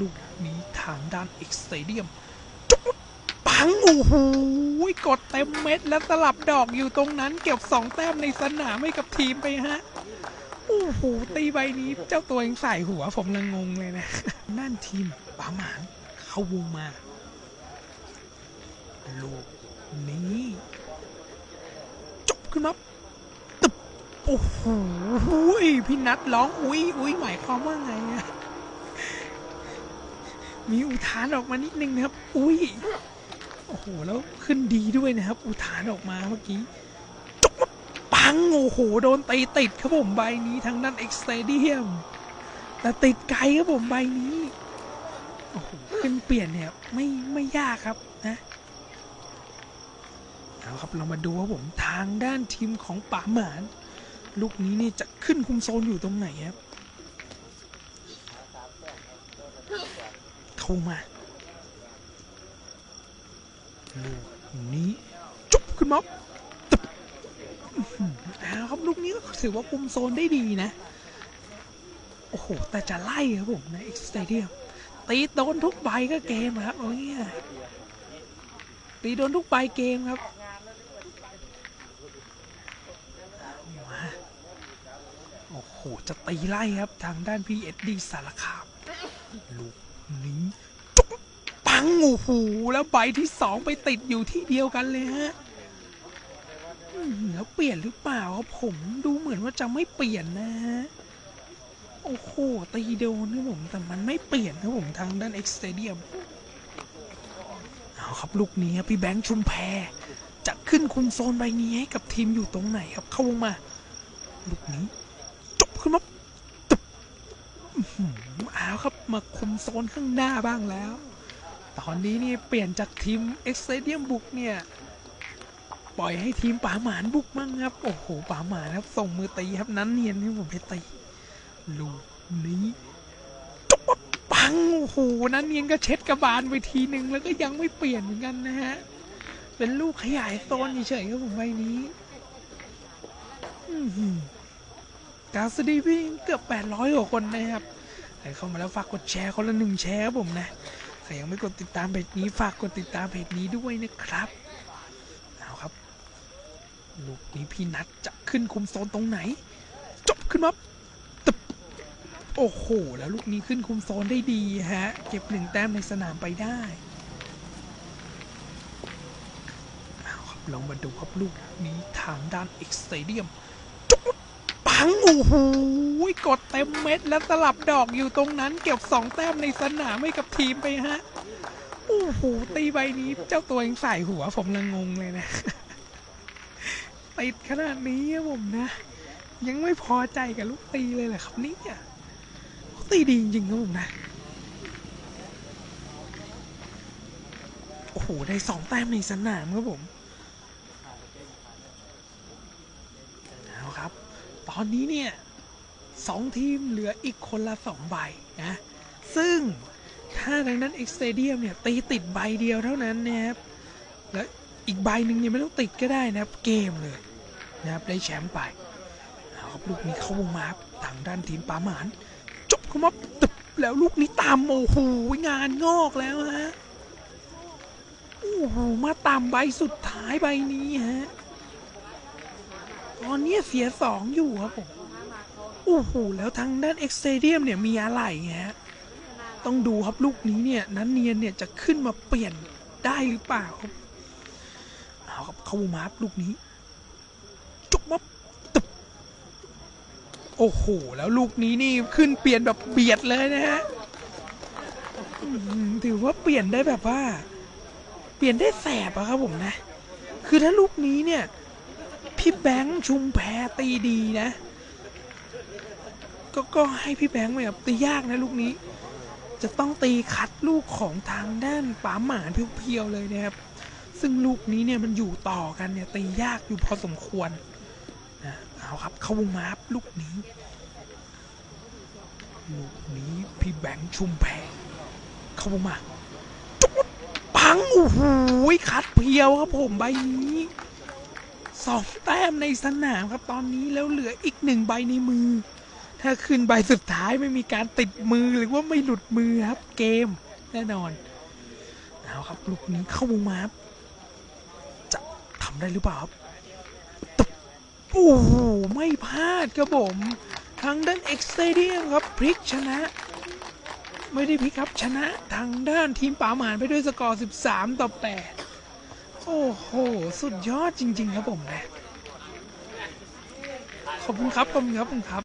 ลูกนี้ทางด้านเอ็กซ์เตเดียมจุ๊บปัง โอ้โหกดเต็มเม็ดแล้วสลับดอกอยู่ตรงนั้น เก็บสองแต้มในสนามให้กับทีมไปฮะ โอ้โห ตีใบนี้เจ้าตัวเองใส่หัวผมละงงเลยนะ นั่นทีมป๋าหมานเข้าวงมา ลูกนี้จบขึ้นมาตึบโอ้โหพี่นัทร้องอุ้ยอุ้ยหมายความว่าไงอะ มีอุทานออกมานิดนึงนะครับ อุ้ย โอ้โห แล้วขึ้นดีด้วยนะครับ อุทานออกมาเมื่อกี้จบปัง โอ้โห โดนตีติดครับผมใบนี้ทางด้านเอ็กซ์เตเดียม แต่ติดไกลครับผมใบนี้ โอ้โห ขึ้นเปลี่ยนเนี่ยไม่ไม่ยากครับนะเอาครับเรามาดูว่าผมทางด้านทีมของป่าหมาน ลูกนี้นี่จะขึ้นคุมโซนอยู่ตรงไหนครับ เข้ามาลูกนี้จุบขึ้นมาตึบอื้อหือเอาครับลูกนี้ก็ถือว่าคุมโซนได้ดีนะ โอ้โห แต่จะไล่ครับผมในเอ็กซ์เตเดียมตีโดนทุกใบก็เกมครับเอาง่ยตีโดนทุกใบเกมครับโอ้โห จะตีไล่ครับทางด้านพีเอสดีสารคามลูก จุ๊บปังโอ้โหแล้วใบที่สองไปติดอยู่ที่เดียวกันเลยฮะแล้วเปลี่ยนหรือเปล่าครับผมดูเหมือนว่าจะไม่เปลี่ยนนะฮะโอ้โหตีโดนครับผมแต่มันไม่เปลี่ยนครับผมทางด้านเอ็กซ์เตเดียมเอาครับลูกนี้พี่แบงค์ชุมแพจะขึ้นคุมโซนใบนี้ให้กับทีมอยู่ตรงไหนครับเข้าวงมา ลูกนี้จบขึ้นมา อเอาครับมาคุมโซนข้างหน้าบ้างแล้ว ตอนนี้นี่เปลี่ยนจากทีมเอ็กซ์เ d เดียมบุกเนี่ยปล่อยให้ทีมป่าหมานบุกมั่งครับ โอ้โหป่าหมานครับส่งมือตีครับนั้นเนียนที่ผมไปตีลูกนี้จบปังโอ้โหนั้นเนียนก็เช็ดกระบาลไปทีหนึ่งแล้วก็ยังไม่เปลี่ยนเหมือนกันนะฮะเป็นลูกขยายโซนเฉยๆครับผมใบนี้กาสดีพี่งเกือบ800กว่าคนนะครับ ครเข้ามาแล้วฝากกดแชร์คนละหนึ่งแชร์ครับผมนะใครยังไม่กดติดตามเพจนี้ฝากกดติดตามเพจนี้ด้วยนะครับเอาครับลูกนี้พี่นัทจะขึ้นคุมโซนตรงไหน จบขึ้นมาตึบโอ้โห แล้วลูกนี้ขึ้นคุมโซนได้ดีฮะ เก็บหนึ่งแต้มในสนามไปได้เอาครับลองมาดูครับลูกนี้ทางด้านเอ็กซ์เตเดียม งโอ้โหกดเต็มเม็ดแล้วสลับดอกอยู่ตรงนั้น เก็บสองแต้มในสนามให้กับทีมไปฮะโอ้โหตีใบนี้ เจ้าตัวเองใส่หัวผมละงงเลยนะติดขนาดนี้อะผมนะ ยังไม่พอใจกับลูกตีเลยแหละครับนี่ยตีดีจริงๆครับผมนะโอ้โหได้สองแต้มในสนามครับผม เอาครับ ต อนนี้เนี่ยสองทีมเหลืออีกคนละสองใบนะ ซึ่งถ้าทางนั้นเอ็กซ์เตเดียมเนี่ยตีติดใบเดียวเท่านั้นนะครับ แล้วอีกใบหนึ่งเนี่ยไม่ต้องติดก็ได้นะครับ เกมเลยนะครับได้แชมป์ไปเอาครับลูกนี้เข้าวงมาทางด้านทีมปาหมานจบเข้ามาตึบแล้วลูกนี้ตามโอ้โหงานงอกแล้วฮะโอ้โหมาตามใบสุดท้ายใบนี้ฮะ ตอนนี้เสียสองอยู่ครับผมโอ้โหแล้วทางด้านเอ็กซ์เตเดียมเนี่ยมีอะไรฮะต้องดูครับลูกนี้เนี่ยนั้นเนียนเนี่ยจะขึ้นมาเปลี่ยนได้หรือเปล่าครับเอาครับเข้ามาครับลูกนี้จุกมาตึบโอ้โหแล้วลูกนี้นี่ขึ้นเปลี่ยนแบบเบียดเลยนะฮะถือว่าเปลี่ยนได้แบบว่า เปลี่ยนได้แสบอะครับผมนะ คือถ้าลูกนี้เนี่ย พี่แบงค์ชุมแพตีดีนะ ก็ก็ให้พี่แบงค์แบบตียากนะลูกนี้ จะต้องตีคัดลูกของทางด้านป๋าหมานเพียวๆเลยนะครับ ซึ่งลูกนี้เนี่ยมันอยู่ต่อกันเนี่ยตียากอยู่พอสมควรนะเอาครับเข้าวงมาครับลูกนี้ลูกนี้พี่แบงค์ชุมแพเข้าวงมาปังโอ้โหคัดเพียวครับผมใบนี้ สองแต้มในสนามครับตอนนี้แล้วเหลืออีกหนึ่งใบในมือ ถ้าขึ้นใบสุดท้ายไม่มีการติดมือหรือว่าไม่หลุดมือครับ เกมแน่นอนเอาครับลูกนี้เข้ามุมมาครับจะทำได้หรือเปล่าครับตบโอ้โหไม่พลาดครับผมทางด้านเอ็กซ์เตเดียมครับพลิกชนะ ไม่ได้พลิกครับชนะทางด้านทีมป่าหมานไปด้วยสกอร์ 13 ต่อ 8 โอ้โห สุดยอดจริง ๆ ครับผมนะ ขอบคุณครับขอบคุณครับขอบคุณครับ